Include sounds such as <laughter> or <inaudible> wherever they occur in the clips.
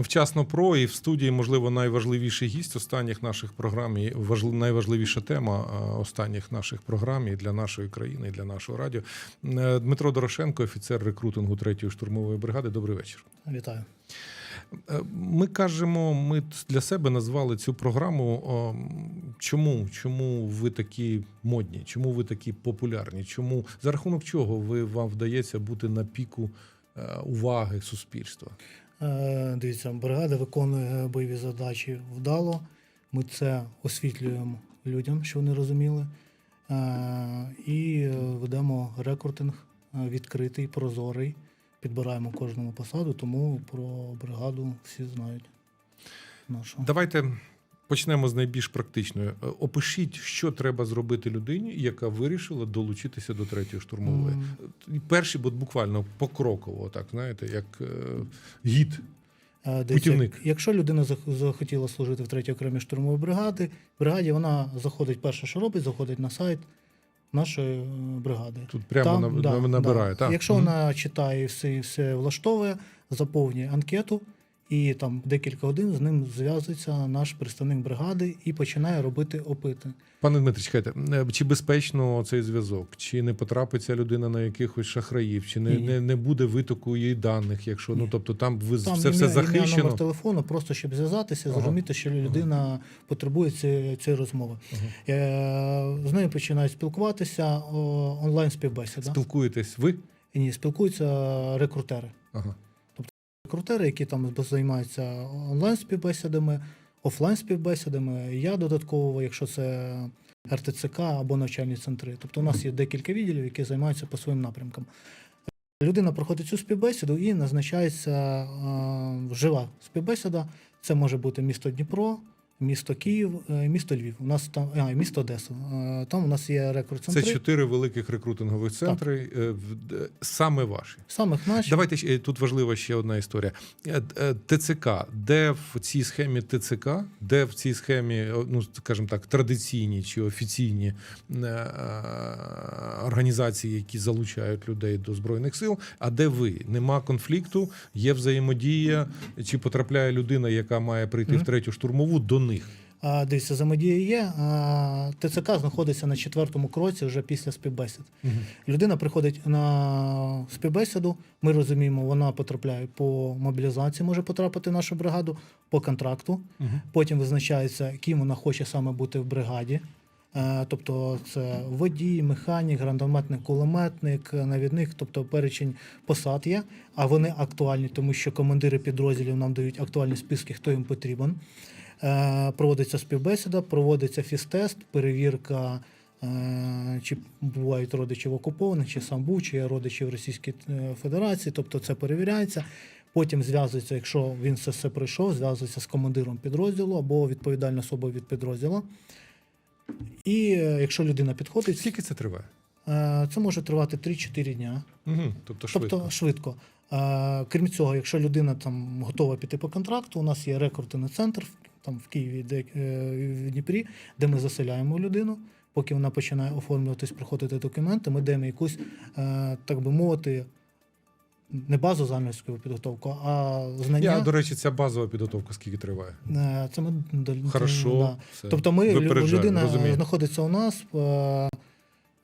Вчасно про і в студії, можливо, найважливіший гість останніх наших програм і важли- найважливіша тема останніх наших програм і для нашої країни, і для нашого радіо. Е, Дмитро Дорошенко, офіцер рекрутингу 3-ї штурмової бригади. Добрий вечір. Вітаю. Е, Ми кажемо, ми для себе назвали цю програму. Чому? Чому ви такі модні? Чому ви такі популярні? Чому за рахунок чого ви вам вдається бути на піку е, уваги суспільства? Е, Дивіться, бригада виконує бойові задачі вдало. Ми це освітлюємо людям, що вони розуміли. Е, І е, ведемо рекрутинг е, відкритий, прозорий. Підбираємо кожному посаду, тому про бригаду всі знають. Нашу. Давайте почнемо з найбільш практичної. Е, Опишіть, що треба зробити людині, яка вирішила долучитися до третьої штурмової. І Перші, бо буквально покроково, так знаєте, як е, гід. Е, дивіться, Путівник. Якщо людина зах- захотіла служити в 3-й окремій штурмовій бригаді, бригаді вона заходить, перше, що робить, заходить на сайт нашої бригади. Тут прямо Там, на, да, набирає. да. Так. Якщо Мгм. вона читає і все, все влаштовує, заповнює анкету, і там декілька годин з ним зв'язується наш представник бригади і починає робити опити. Пане Дмитрий, чекайте, е, чи безпечно цей зв'язок? Чи не потрапиться людина на якихось шахраїв, чи не, Ні, ні. не, не буде витоку її даних, якщо ну тобто там ви Там все, все ім'я, ім'я, захищено. номер телефону, просто щоб зв'язатися, Ага. зрозуміти, що людина потребує цієї, цієї розмови. Ага. Е, З нею починають спілкуватися онлайн співбесіда. Спілкуєтесь ви? Ні, спілкуються рекрутери. Ага. Рекрутери, які там займаються онлайн співбесідами, офлайн співбесідами. Я додатково, якщо це РТЦК або навчальні центри. Тобто у нас є декілька відділів, які займаються по своїм напрямкам. Людина проходить цю співбесіду і назначається е, жива співбесіда. Це може бути місто Дніпро, місто Київ, е, місто Львів. У нас там а, місто Одеса. Е, Там у нас є рекрут-центри. Це чотири великих рекрутингових центри, е, в- саме ваші. Самих наших. Давайте е, тут важлива ще одна історія. Е, е, ТЦК, де в цій схемі ТЦК, де в цій схемі, ну скажімо так, традиційні чи офіційні е, е, організації, які залучають людей до збройних сил, а де ви? Нема конфлікту, є взаємодія, чи потрапляє людина, яка має прийти в третю штурмову до них? А, Дивіться, взаємодія є. А, ТЦК знаходиться на четвертому кроці вже після співбесід. Людина приходить на співбесіду. Ми розуміємо, вона потрапляє по мобілізації, може потрапити в нашу бригаду по контракту. Мгм. Потім визначається, ким вона хоче саме бути в бригаді. Е, Тобто це водій, механік, гранатометник, кулеметник, навідник, тобто перечень посад є, а вони актуальні, тому що командири підрозділів нам дають актуальні списки, хто їм потрібен. Е, Проводиться співбесіда, проводиться фізтест, перевірка, е, чи бувають родичі в окупованих, чи сам був, чи є родичі в Російській е, Федерації, тобто це перевіряється. Потім зв'язується, якщо він це все пройшов, зв'язується з командиром підрозділу або відповідальною особою від підрозділу. І якщо людина підходить, Скільки це триває? це може тривати 3-4 дня. Угу. Тобто швидко. Тобто швидко. Крім цього, якщо людина там готова піти по контракту, у нас є рекрутинний центр в- там в Києві, де, е, в Дніпрі, де ми заселяємо людину. Поки вона починає оформлюватись, проходити документи, ми даємо якусь, е, так би мовити, не базу загальної підготовку, а знання. Я, до речі, ця базова підготовка скільки триває? Е, Це ми Хорошо. да. все. Тобто ми, людина розумію. знаходиться у нас,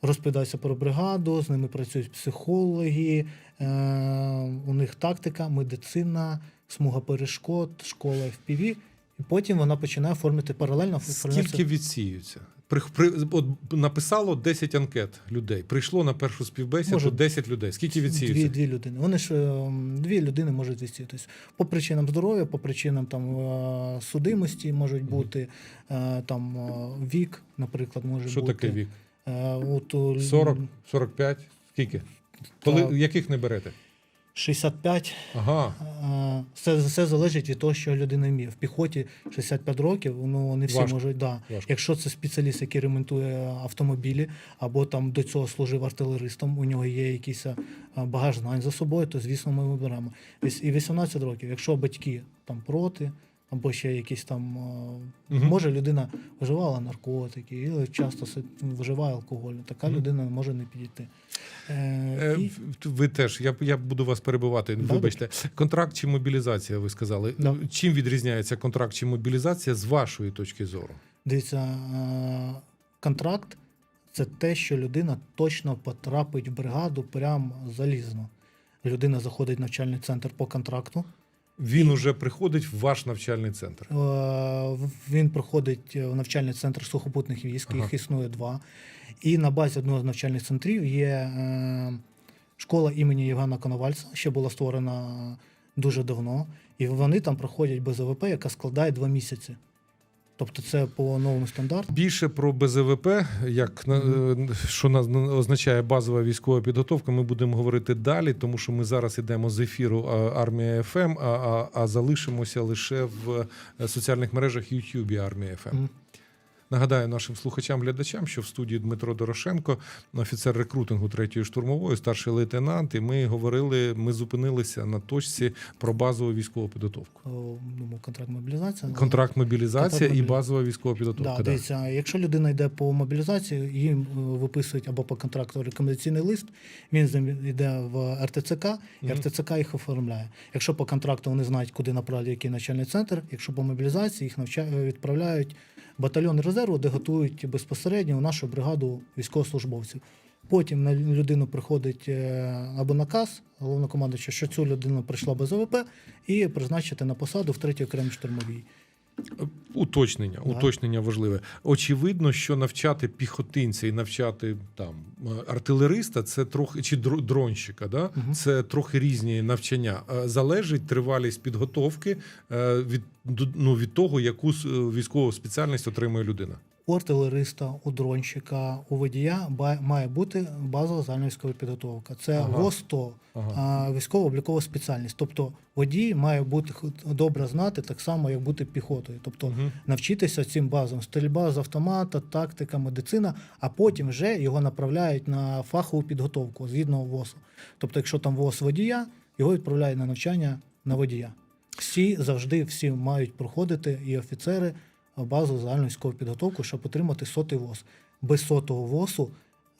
розповідається про бригаду, з ними працюють психологи, у них тактика, медицина, смуга перешкод, школа FPV, і потім вона починає оформити паралельно. Скільки відсіються? При, при, от написало 10 анкет людей. Прийшло на першу співбесіду Може, 10 людей. Скільки відсіються? Дві, дві людини. Вони ж е, дві людини можуть відсіятися. По причинам здоров'я, по причинам там е, судимості можуть бути, е, там е, вік, наприклад, може Що бути. таке вік? Е, От, у 40, 45? Скільки? Коли, яких не берете? 65. Ага. Все, Це все залежить від того, що людина вміє. В піхоті 65 років, ну не всі Важко. можуть. Да. Важко. Якщо це спеціаліст, який ремонтує автомобілі, або там до цього служив артилеристом, у нього є якийсь е, багаж знань за собою, то звісно ми виберемо. І 18 років. Якщо батьки там проти, або ще якісь там Мгм. може людина вживала наркотики, і часто вживає алкоголь, така Мгм. людина може не підійти. Е, Е, і, Ви теж, я, я буду вас перебивати. Да, Вибачте, контракт чи мобілізація, ви сказали. Да. Чим відрізняється контракт чи мобілізація з вашої точки зору? дивіться, е, контракт це те, що людина точно потрапить в бригаду прям залізно. Людина заходить в навчальний центр по контракту. Він уже приходить в ваш навчальний центр. Е, Він приходить в навчальний центр сухопутних військ, Ага. їх існує два. І на базі одного з навчальних центрів є е, школа імені Євгена Коновальця, що була створена дуже давно. І вони там проходять БЗВП, яка складає два місяці. Тобто це по новому стандарту. Більше про БЗВП, як е, що нас означає базова військова підготовка, ми будемо говорити далі, тому що ми зараз йдемо з ефіру Армія ФМ, а, а, а залишимося лише в е, соціальних мережах Ютубі Армія ФМ. Мгм. Нагадаю нашим слухачам, глядачам, що в студії Дмитро Дорошенко, офіцер рекрутингу третьої штурмової, старший лейтенант. І ми говорили, ми зупинилися на точці про базову військову підготовку. Думаю, контракт мобілізація. Контракт мобілізація Контракт і базова військова підготовка. Да, да. якщо людина йде по мобілізації, їм е, виписують або по контракту рекомендаційний лист, він з ним йде в РТЦК, і. РТЦК їх оформляє. Якщо по контракту вони знають, куди направляти який навчальний центр, якщо по мобілізації їх навча... відправляють батальйон резерву, де готують безпосередньо нашу бригаду військовослужбовців. Потім на людину приходить е, або наказ головнокомандуючого, що цю людину прийшла без ОВП, і призначити на посаду в третій окремій штурмовій. Уточнення, так. уточнення важливе. Очевидно, що навчати піхотинця і навчати там артилериста, це трохи чи дро- дронщика, да? угу. це трохи різні навчання. Е, Залежить тривалість підготовки е, від ну, від того, яку е, військову спеціальність отримує людина. У артилериста, у дронщика, у водія має бути базова загальновійськова підготовка. Це Ага. ВОС-100, Ага. військово-облікова спеціальність. Тобто водій має бути добре знати так само, як бути піхотою. Тобто Мгм. навчитися цим базам стрільба з автомата, тактика, медицина, а потім вже його направляють на фахову підготовку згідно ВОСу. Тобто, якщо там ВОС водія, його відправляють на навчання на водія. Всі завжди всі мають проходити і офіцери базу загальну військову підготовку, щоб отримати сотий ВОС. Без сотого ВОСу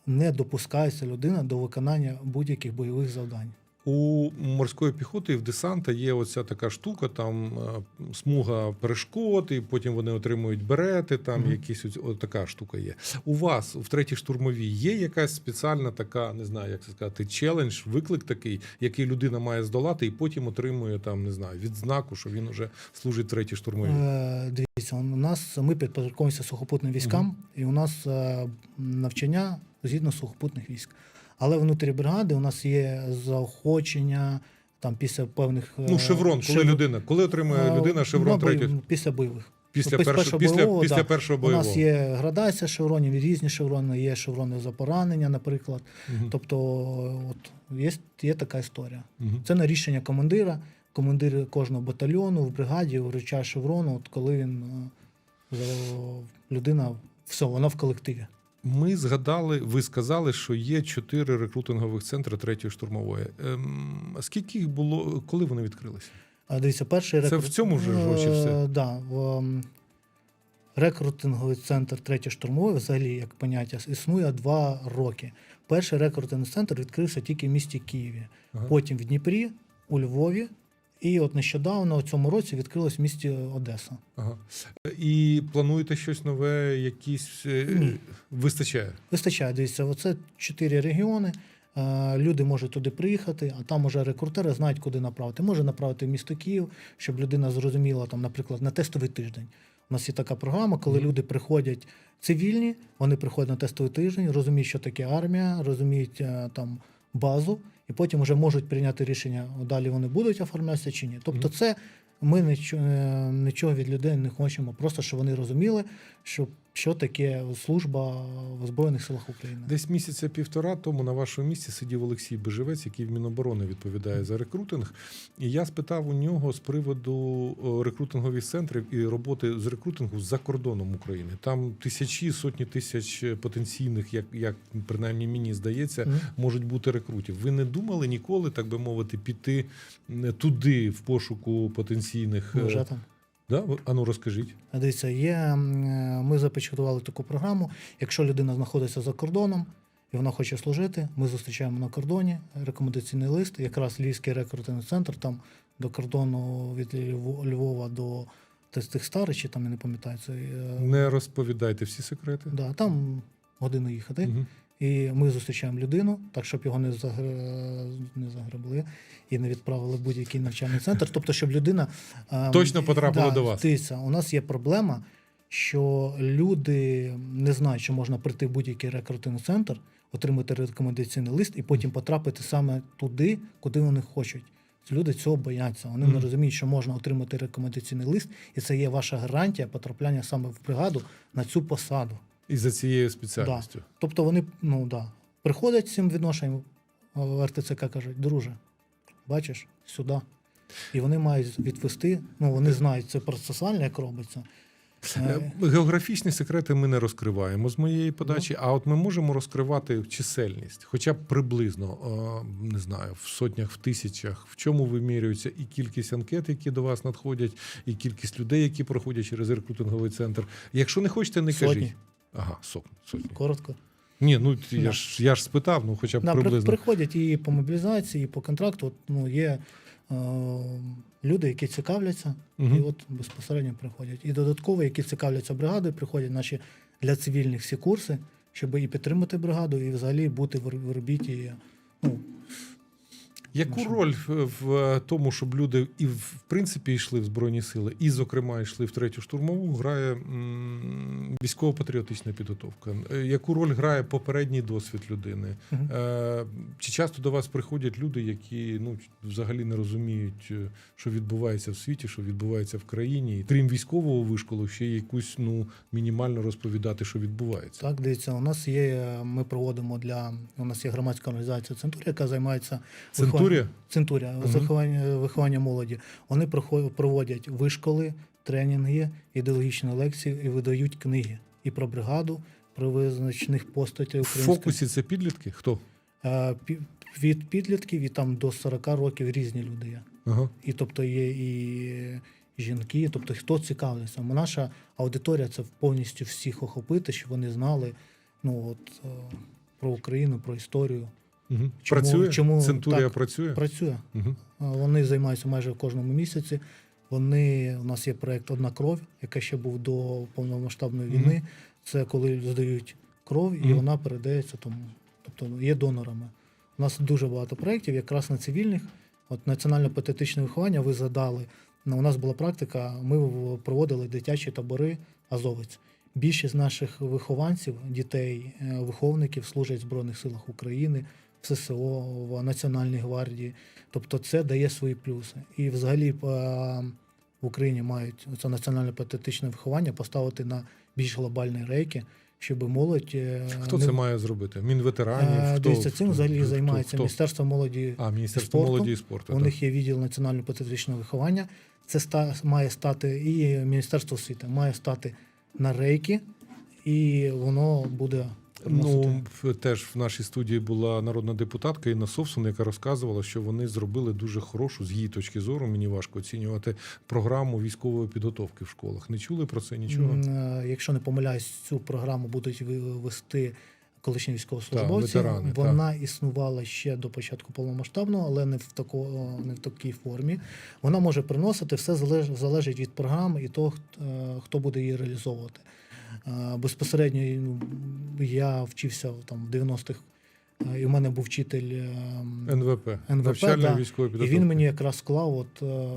не допускається людина до виконання будь-яких бойових завдань. У морської піхоти і в десанта є оця така штука, там е, смуга перешкод, і потім вони отримують берети. Там Мгм. якісь ось- така штука є. У вас в третій штурмовій є якась спеціальна така, не знаю, як це сказати, челендж, виклик такий, який людина має здолати, і потім отримує там, не знаю, відзнаку, що він уже служить третій штурмовій. Е, Дивіться, у нас ми підпорядковуємося сухопутним військам, і у нас е, навчання згідно сухопутних військ. Але внутрі бригади у нас є заохочення там після певних е, Ну, шеврон, коли шев- людина, коли отримує е, людина шеврон на третій після бойових. після після першого після, бойового, після да. першого У нас є градація шевронів, різні шеврони, є шеврони за поранення, наприклад. Мгм. Тобто, от є, є така історія. Мгм. Це на рішення командира, командир кожного батальйону в бригаді вручає шеврону, от коли він е, людина, все, вона в колективі. Ми згадали, ви сказали, що є чотири рекрутингових центри третьої штурмової. Ем, скільки їх було, коли вони відкрилися? А дивіться, перший Це в цьому ж гроші все? Е, Да, в, ем, рекрутинговий центр третьої штурмової, взагалі, як поняття, існує два роки. Перший рекрутинговий центр відкрився тільки в місті Києві, Ага. потім в Дніпрі, у Львові. І от нещодавно у цьому році відкрилось в місті Одеса. Ага. І плануєте щось нове, якісь е, Ні. вистачає? Вистачає, дивіться, оце чотири регіони. Е, Люди можуть туди приїхати, а там уже рекрутери знають, куди направити. Може направити в місто Київ, щоб людина зрозуміла, там, наприклад, на тестовий тиждень. У нас є така програма, коли Мгм. люди приходять цивільні, вони приходять на тестовий тиждень, розуміють, що таке армія, розуміють е, там базу, і потім вже можуть прийняти рішення, далі вони будуть оформлятися чи ні. Тобто, це ми нічого, нічого від людей не хочемо, просто щоб вони розуміли, що, що таке служба в Збройних силах України. Десь місяця півтора тому на вашому місці сидів Олексій Бежевець, який в Міноборони відповідає за рекрутинг. І я спитав у нього з приводу рекрутингових центрів і роботи з рекрутингу за кордоном України. Там тисячі, сотні тисяч потенційних, як, як принаймні мені здається, Мгм. можуть бути рекрутів. Ви не думали ніколи, так би мовити, піти туди в пошуку потенційних е, вже там. Да? Ану, розкажіть. Дивіться, є, е, ми започаткували таку програму. Якщо людина знаходиться за кордоном, і вона хоче служити. Ми зустрічаємо на кордоні рекомендаційний лист, якраз Львівський рекрутинг центр, там до кордону від Львова до тих старих, чи там я не пам'ятаю, це е, Не розповідайте всі секрети. да, там годину їхати. Мгм. І ми зустрічаємо людину, так щоб його не, загр... не загребли і не відправили в будь-який навчальний центр. Тобто, щоб людина ем, Точно потрапила до вас. Дивіться, у нас є проблема, що люди не знають, що можна прийти в будь-який рекрутинг центр, отримати рекомендаційний лист і потім потрапити саме туди, куди вони хочуть. Люди цього бояться. Вони не розуміють, що можна отримати рекомендаційний лист, і це є ваша гарантія потрапляння саме в бригаду на цю посаду. І за цією спеціальністю. Тобто вони ну, да, приходять з цим відношенням в РТЦК кажуть, друже, бачиш, сюди. І вони мають відвести, ну вони знають це процесуально, як робиться. Е, Е, Географічні секрети ми не розкриваємо з моєї подачі, а от ми можемо розкривати чисельність, хоча б приблизно, е, не знаю, в сотнях, в тисячах, в чому вимірюється і кількість анкет, які до вас надходять, і кількість людей, які проходять через рекрутинговий центр. Якщо не хочете, не кажіть. Ага, сотні. сотні. Коротко. Ні, ну я Да. ж я ж спитав, ну хоча б Да, приблизно. приходять і по мобілізації, і по контракту. От, ну, є е, люди, які цікавляться, Мгм. і от безпосередньо приходять. І додатково, які цікавляться бригадою, приходять наші для цивільних всі курси, щоб і підтримати бригаду, і взагалі бути в, в орбіті. Ну, Яку роль в, в тому, щоб люди і в принципі йшли в збройні сили, і, зокрема, йшли в третю штурмову, грає військово-патріотична підготовка? Е, Яку роль грає попередній досвід людини? Е, чи часто до вас приходять люди, які ну взагалі не розуміють, е, що відбувається в світі, що відбувається в країні, і крім військового вишколу, ще якусь ну мінімально розповідати, що відбувається? Так, дивіться, у нас є. Ми проводимо для у нас є громадська організація Центурія, яка займається Центурія? Центурія з виховання, виховання молоді. Вони проводять вишколи, тренінги, ідеологічні лекції і видають книги і про бригаду, про визначених постатей В фокусі це підлітки? Хто? Від підлітків і там до 40 років різні люди є. Ага. І тобто є і жінки, тобто хто цікавиться. Наша аудиторія це повністю всіх охопити, щоб вони знали ну, от, е, про Україну, про історію. Угу. Чому- працює? чому Центурія так працює? Працює. Угу. Вони займаються майже в кожному місяці. Вони у нас є проект Одна кров, який ще був до повномасштабної війни. Це коли здають кров, і Мгм. вона передається тому. Тобто є донорами. У нас дуже багато проєктів, якраз на цивільних. От національно-патріотичне виховання ви задали. Ну, У нас була практика, ми проводили дитячі табори Азовець. Більшість наших вихованців, дітей, е, виховників служать в Збройних силах України, в ССО, в Національній гвардії. Тобто це дає свої плюси. І взагалі е, в Україні мають це національно-патріотичне виховання поставити на більш глобальні рейки, щоб молодь. е, Хто не- це має зробити? Мінветеранів? Е, Дивіться, цим взагалі хто- займається хто? Міністерство молоді. А, Міністерство спорту. молоді і спорту. У так. них є відділ національно-патріотичного виховання. Це ста, має стати і Міністерство освіти має стати на рейки, і воно буде. Ну, в- теж в нашій студії була народна депутатка Інна Совсун, яка розказувала, що вони зробили дуже хорошу, з її точки зору, мені важко оцінювати програму військової підготовки в школах. Не чули про це нічого? Е, Якщо не помиляюсь, цю програму будуть вести колишні військовослужбовці. Так, ветерани, Вона існувала ще до початку повномасштабного, але не в тако, не в такій формі. Вона може приносити все залеж- залежить від програми і того, е, хто буде її реалізовувати. Безпосередньо ну, я вчився там в 90-х, е, і в мене був вчитель. е, НВП, НВП, да. і він мені якраз склав от, е,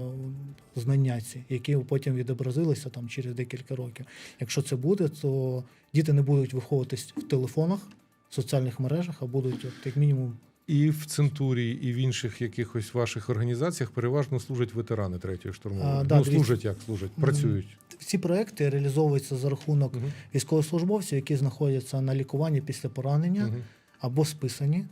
знання ці, які потім відобразилися там через декілька років. Якщо це буде, то діти не будуть виховуватись в телефонах, в соціальних мережах, а будуть, от, як мінімум, І в Центурії, і в інших якихось ваших організаціях переважно служать ветерани третьої штурмової. А, ну, да, дивіться. служать як служать, працюють. ці проекти реалізовуються за рахунок Мгм. військовослужбовців, які знаходяться на лікуванні після поранення Мгм. або списані.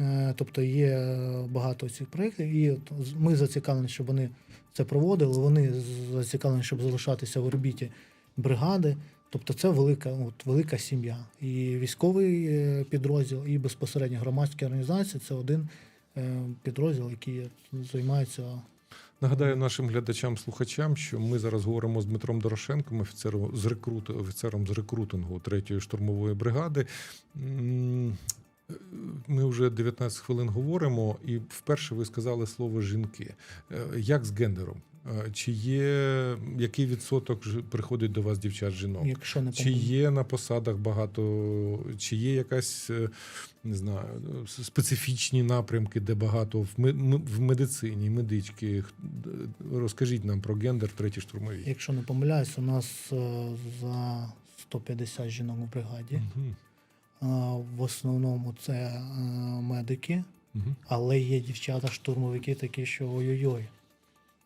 Е, Тобто є багато цих проєктів, і ми зацікавлені, щоб вони це проводили. Вони зацікавлені, щоб залишатися в орбіті бригади. Тобто це велика, от, велика сім'я. І військовий е, підрозділ, і безпосередньо громадські організації це один е, підрозділ, який займається. Нагадаю нашим глядачам, слухачам, що ми зараз говоримо з Дмитром Дорошенком, офіцером з рекрут, офіцером з рекрутингу третьої штурмової бригади. Ми вже 19 хвилин говоримо, і вперше ви сказали слово жінки. Е, Як з гендером? Чи є який відсоток приходить до вас дівчат жінок? Якщо не Чи є на посадах багато, чи є якась е, не знаю, специфічні напрямки, де багато в медицині, медички? Розкажіть нам про гендер третій штурмовій. Якщо не помиляюсь, у нас е, за 150 жінок в бригаді. А, В основному це е, медики, Мгм. але є дівчата, штурмовики такі, що ой-ой-ой.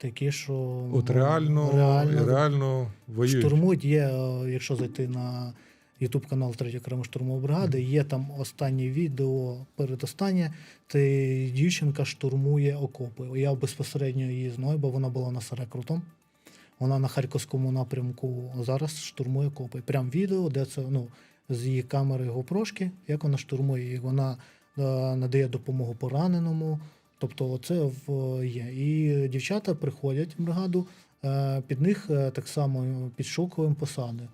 Такі, що От ну, реально, реально, реально воюють. штурмують. Є, е, якщо зайти на YouTube канал 3 окремо штурмової бригади, є там останнє відео, передостаннє, де дівчинка штурмує окопи. Я безпосередньо її знаю, бо вона була на рекрутом. Вона на харківському напрямку зараз штурмує окопи. Прям відео, де це ну, з її камери GoPro-шки, як вона штурмує, як вона е, надає допомогу пораненому. Тобто, це є. І дівчата приходять в бригаду, е, під них е, так само підшуковуємо посади.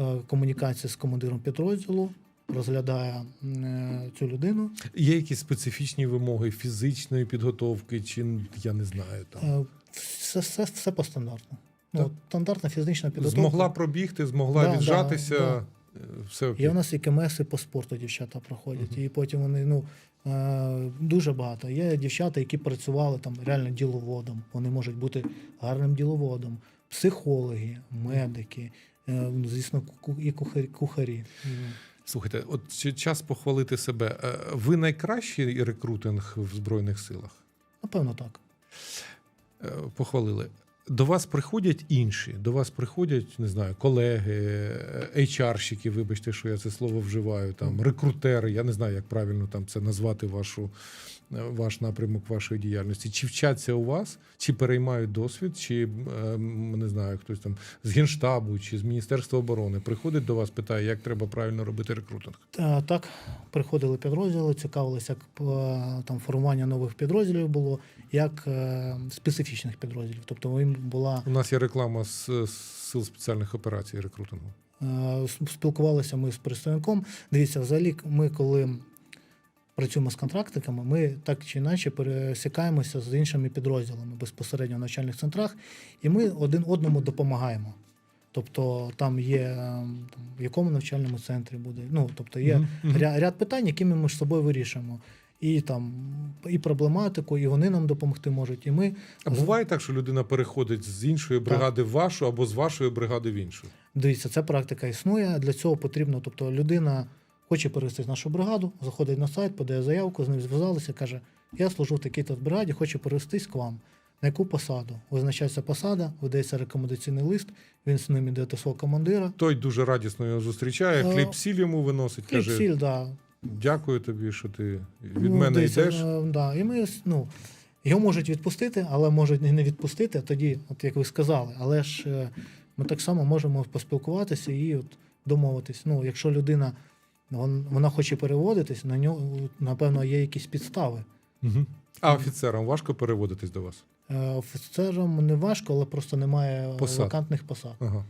Е, Комунікація з командиром підрозділу розглядає цю людину. Є якісь специфічні вимоги фізичної підготовки, чи я не знаю там. Все, все, все по стандарту. Ну, стандартна фізична підготовка. Змогла пробігти, змогла Да, да, віджатися. да. е, Все окей. Є у нас і КМСи по спорту дівчата проходять, Мгм. і потім вони ну дуже багато. Є дівчата, які працювали там реально діловодом. Вони можуть бути гарним діловодом, психологи, медики, е, звісно, і кухарі. Слухайте, от час похвалити себе. Е, Ви найкращий рекрутинг в Збройних силах? Напевно, так. Е, Похвалили. До вас приходять інші, до вас приходять, не знаю, колеги, е, HR-щики, вибачте, що я це слово вживаю, там, рекрутери, я не знаю, як правильно там це назвати вашу, ваш напрямок вашої діяльності. Чи вчаться у вас, чи переймають досвід, чи е, не знаю, хтось там з Генштабу чи з Міністерства оборони приходить до вас, питає, як треба правильно робити рекрутинг. Так, приходили підрозділи, цікавилися, як е, там формування нових підрозділів було, як е, специфічних підрозділів. Тобто їм була У нас є реклама з, сил спеціальних операцій рекрутингу. Е, Спілкувалися ми з представником. Дивіться, взагалі, ми коли працюємо з контрактиками, ми так чи інакше пересікаємося з іншими підрозділами безпосередньо в навчальних центрах, і ми один одному допомагаємо. Тобто там є е, там, в якому навчальному центрі буде. Ну, тобто є Мгм, мгм. ря- ряд питань, які ми між собою вирішуємо. І там і проблематику, і вони нам допомогти можуть. І ми А буває так, що людина переходить з іншої бригади в вашу або з вашої бригади в іншу. Дивіться, ця практика існує. Для цього потрібно, тобто людина хоче перевести в нашу бригаду, заходить на сайт, подає заявку, з ним зв'язалися, каже: Я служу в такій-то бригаді, хочу перевестись к вам. На яку посаду? Визначається посада, видається рекомендаційний лист, він з ним іде до свого командира. Той дуже радісно його зустрічає, Е, хліб сіль йому виносить, Хліб, каже: сіль, да. Дякую тобі, що ти від Ну, мене йдеш. е, Да. І ми, ну, його можуть відпустити, але можуть і не відпустити. Тоді, от як ви сказали, але ж е, ми так само можемо поспілкуватися і от домовитись. Ну, якщо людина вона хоче переводитись, на нього напевно є якісь підстави. Угу. А офіцерам важко переводитись до вас? Е, Офіцерам не важко, але просто немає Посад. вакантних посад. Ага.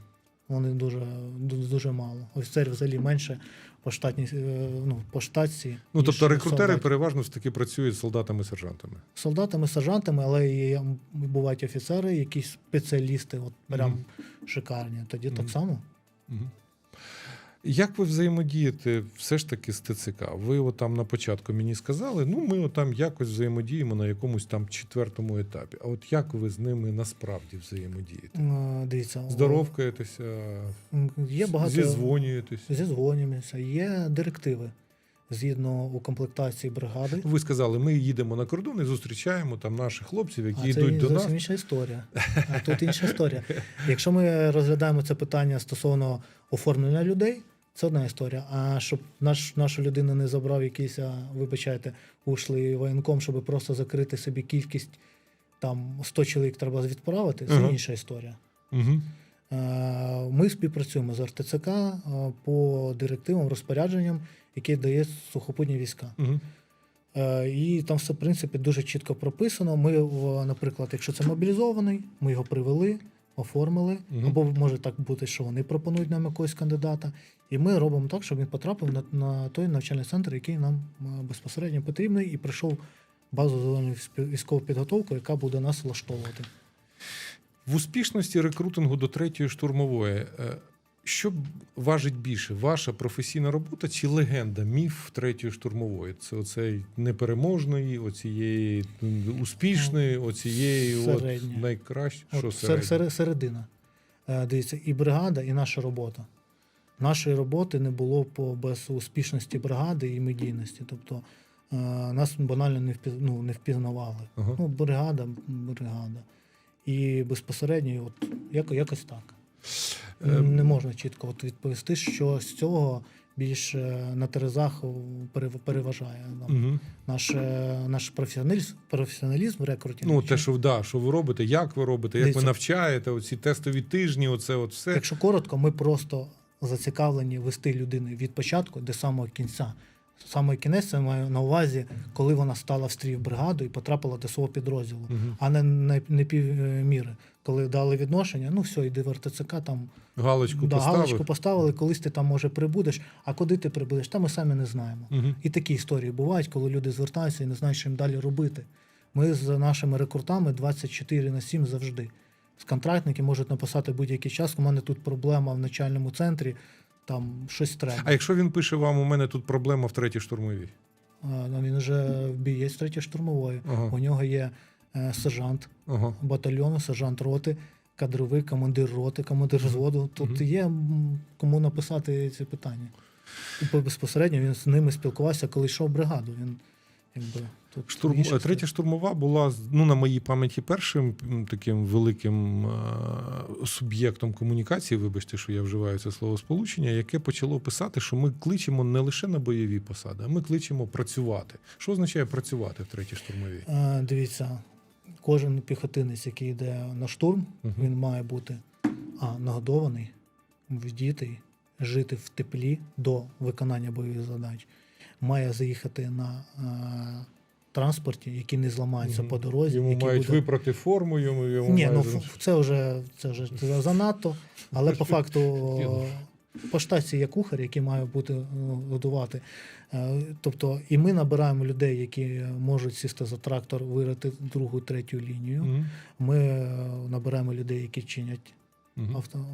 Вони дуже, дуже, мало. Офіцерів взагалі менше по штатній, е, ну, по штатці. Ну тобто рекрутери солдатів. переважно ж таки працюють з солдатами-сержантами. солдатами, сержантами, але і бувають офіцери, якісь спеціалісти, от прям Мгм. шикарні. Тоді Мгм. так само. Угу. Як ви взаємодієте все ж таки з ТЦК? Ви от там на початку мені сказали, ну ми от там якось взаємодіємо на якомусь там четвертому етапі. А от як ви з ними насправді взаємодієте? Е, Дивіться, Здоровкаєтеся, є багато зізвонюєтесь? зізвонюємося, є директиви згідно укомплектації бригади. Ви сказали, ми їдемо на кордон і зустрічаємо там наших хлопців, які А це йдуть до нас. зовсім інша історія. А тут інша історія. Якщо ми розглядаємо це питання стосовно оформлення людей, це одна історія. А щоб наш, нашу людину не забрав якийсь, а, вибачайте, ушлий воєнком, щоб просто закрити собі кількість там 100 чоловік треба відправити, це Ага. інша історія. Угу. Ми співпрацюємо з РТЦК по директивам, розпорядженням, які дає сухопутні війська. Угу. І там все, в принципі, дуже чітко прописано. Ми, наприклад, якщо це мобілізований, ми його привели, оформили, Мгм. або може так бути, що вони пропонують нам якогось кандидата. І ми робимо так, щоб він потрапив на, на той навчальний центр, який нам е, безпосередньо потрібний, і пройшов базу зеленої військову підготовку, яка буде нас влаштовувати. В успішності рекрутингу до третьої штурмової. Що важить більше? Ваша професійна робота чи легенда, міф третьої штурмової? Це оцей непереможної, оцієї успішної, оцієї от Середня. От середня? середина. Е, Дивіться, і бригада, і наша робота. Нашої роботи не було по без успішності бригади і медійності. Тобто е, нас банально не, впіз, ну, не впізнавали. Ага. Ну, бригада, бригада. І безпосередньо, от, якось так. Ем, Не можна чітко от відповісти, що з цього більш е, на терезах переважає нам. Мгм. наш, е, наш професіоналізм, професіоналізм в рекруті. Ну, те, що, да, що ви робите, як ви робите, як ви навчаєте, оці тестові тижні, оце от все. Якщо коротко, ми просто зацікавлені вести людину від початку до самого кінця. Саме кінець це маю на увазі, коли вона стала в стрій в бригаду і потрапила до свого підрозділу, Мгм. а не, не, не півміри. Коли дали відношення, ну все, йди в РТЦК, там Галочку да, галочку поставили, колись ти там може прибудеш, а куди ти прибудеш, там ми самі не знаємо. Мгм. І такі історії бувають, коли люди звертаються і не знають, що їм далі робити. Ми з нашими рекрутами 24 на 7 завжди. З контрактники можуть написати будь-який час. У мене тут проблема в начальному центрі, там щось треба. А якщо він пише вам, у мене тут проблема в третій штурмовій. А, ну, він вже в бієць третьої штурмової. Ага. У нього є е, сержант Ага. батальйону, сержант роти, кадровий, командир роти, командир взводу. Тут ага. є кому написати ці питання. І безпосередньо він з ними спілкувався, коли йшов бригаду. Він якби тут Штурм... інша е, Третя штурмова була ну, на моїй пам'яті першим таким великим е, суб'єктом комунікації, вибачте, що я вживаю це слово сполучення, яке почало писати, що ми кличемо не лише на бойові посади, а ми кличемо працювати. Що означає працювати в третій штурмовій? Е, Дивіться, кожен піхотинець, який йде на штурм, Мгм. він має бути а, нагодований, вдітий, жити в теплі до виконання бойових задач. Має заїхати на е, транспорті, який не зламається Мгм. по дорозі. Йому який мають буде... випрати форму, йому, йому Ні, ну мають... ф- це вже це вже <laughs> це занадто. Але по факту о, по штаті є кухар, який має бути ну, годувати. Е, Тобто, і ми набираємо людей, які можуть сісти за трактор, вирити другу, третю лінію. Мгм. Ми е, набираємо людей, які чинять Мгм. авто.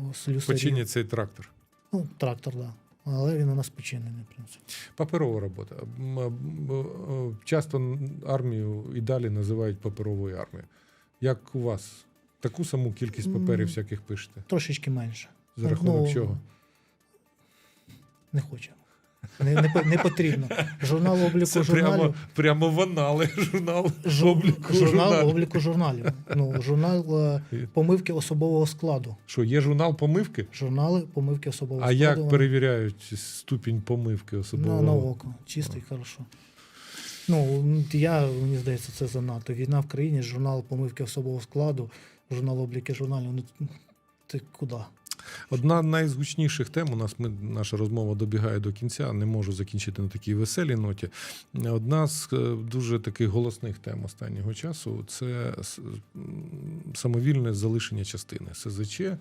Починять цей трактор. Ну, трактор, так. Да. Але він у нас починений, в принципі. Паперова робота. М, Часто армію і далі називають паперовою армією. Як у вас? Таку саму кількість паперів всяких пишете? Трошечки менше. За рахунок Ну, чого? Не хочемо. Не, не, не потрібно. Журнал обліку Це журналів. прямо, прямо в анали журнал Жу- обліку журнал журналів. обліку журналів. Ну, журнал е, помивки особового складу. Що, є журнал помивки? Журнали помивки особового А складу. як вони перевіряють ступінь помивки на, особового? на око. Чистий, хорошо. Ну, я, мені здається, це занадто. Війна в країні, журнал помивки особового складу, журнал обліки журналів. Ну, ти куди? Одна з найзвучніших тем у нас ми наша розмова добігає до кінця. Не можу закінчити на такій веселій ноті. Одна з е, дуже таких голосних тем останнього часу це самовільне залишення частини СЗЧ. Е,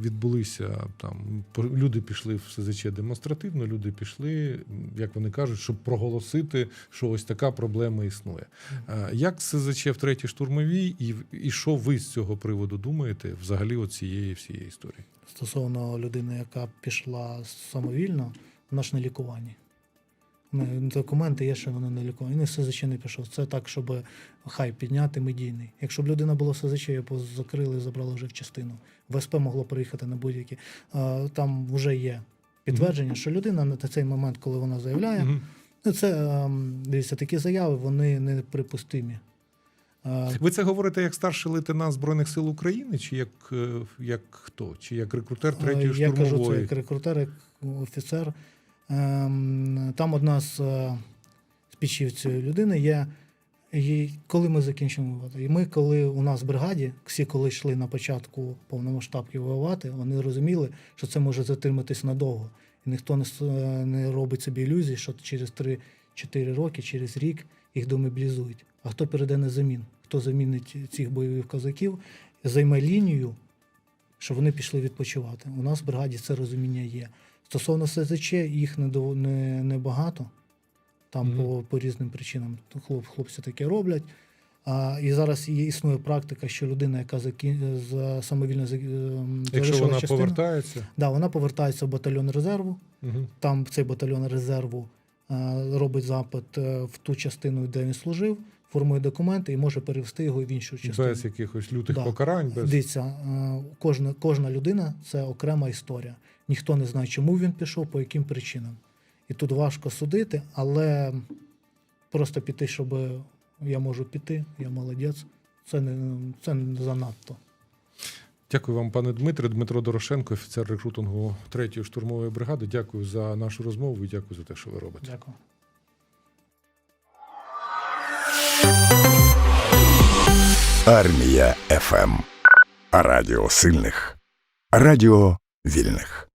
Відбулися там люди пішли в СЗЧ демонстративно. Люди пішли, як вони кажуть, щоб проголосити, що ось така проблема існує. Е, Як СЗЧ в третій штурмовій, і, і що ви з цього приводу думаєте взагалі от цієї всієї історії? Стосовно людини, яка пішла самовільно, вона ж на лікуванні. Ну, Документи є, що вона на лікуванні. Він СЗЧ не пішов. Це так, щоб хай підняти медійний. Якщо б людина була в СЗЧ, її б закрили і забрали вже в частину. ВСП могло приїхати на будь-які. Е, Там вже є підтвердження, що людина на цей момент, коли вона заявляє, ну це ем, дивіться, такі заяви, вони неприпустимі. Е, Ви це говорите як старший лейтенант Збройних сил України, чи як, е, як хто? Чи як рекрутер третьої Е, Я кажу це як рекрутер, як офіцер. Ем, Там одна з е, спічів цієї людини є. І коли ми закінчимо воювати, і ми, коли у нас в бригаді, всі, коли йшли на початку повномасштабки воювати, вони розуміли, що це може затриматись надовго. І ніхто не, е, робить собі ілюзій, що через 3-4 роки, через рік їх домобілізують. А хто перейде на замін? Хто замінить цих бойових козаків? займе лінію, щоб вони пішли відпочивати. У нас в бригаді це розуміння є. Стосовно СЗЧ, їх не, до- не, не. Там Мгм. по, по різним причинам хлоп, хлопці таке роблять. А, і зараз є, існує практика, що людина, яка закі... за самовільно ем, Якщо вона частину, повертається, да, вона повертається в батальйон резерву. угу. Там цей батальйон резерву е, робить запит е, в ту частину, де він служив, формує документи і може перевести його в іншу частину. без якихось лютих Да. покарань, без Дивіться, е, кожна, кожна людина це окрема історія. Ніхто не знає, чому він пішов, по яким причинам. І тут важко судити, але просто піти, щоб я можу піти, я молодець, це не, це не занадто. Дякую вам, пане Дмитре. Дмитро Дорошенко, офіцер рекрутингу 3-ї штурмової бригади. Дякую за нашу розмову і дякую за те, що ви робите. Дякую. Армія ФМ. Радіо сильних. Радіо вільних.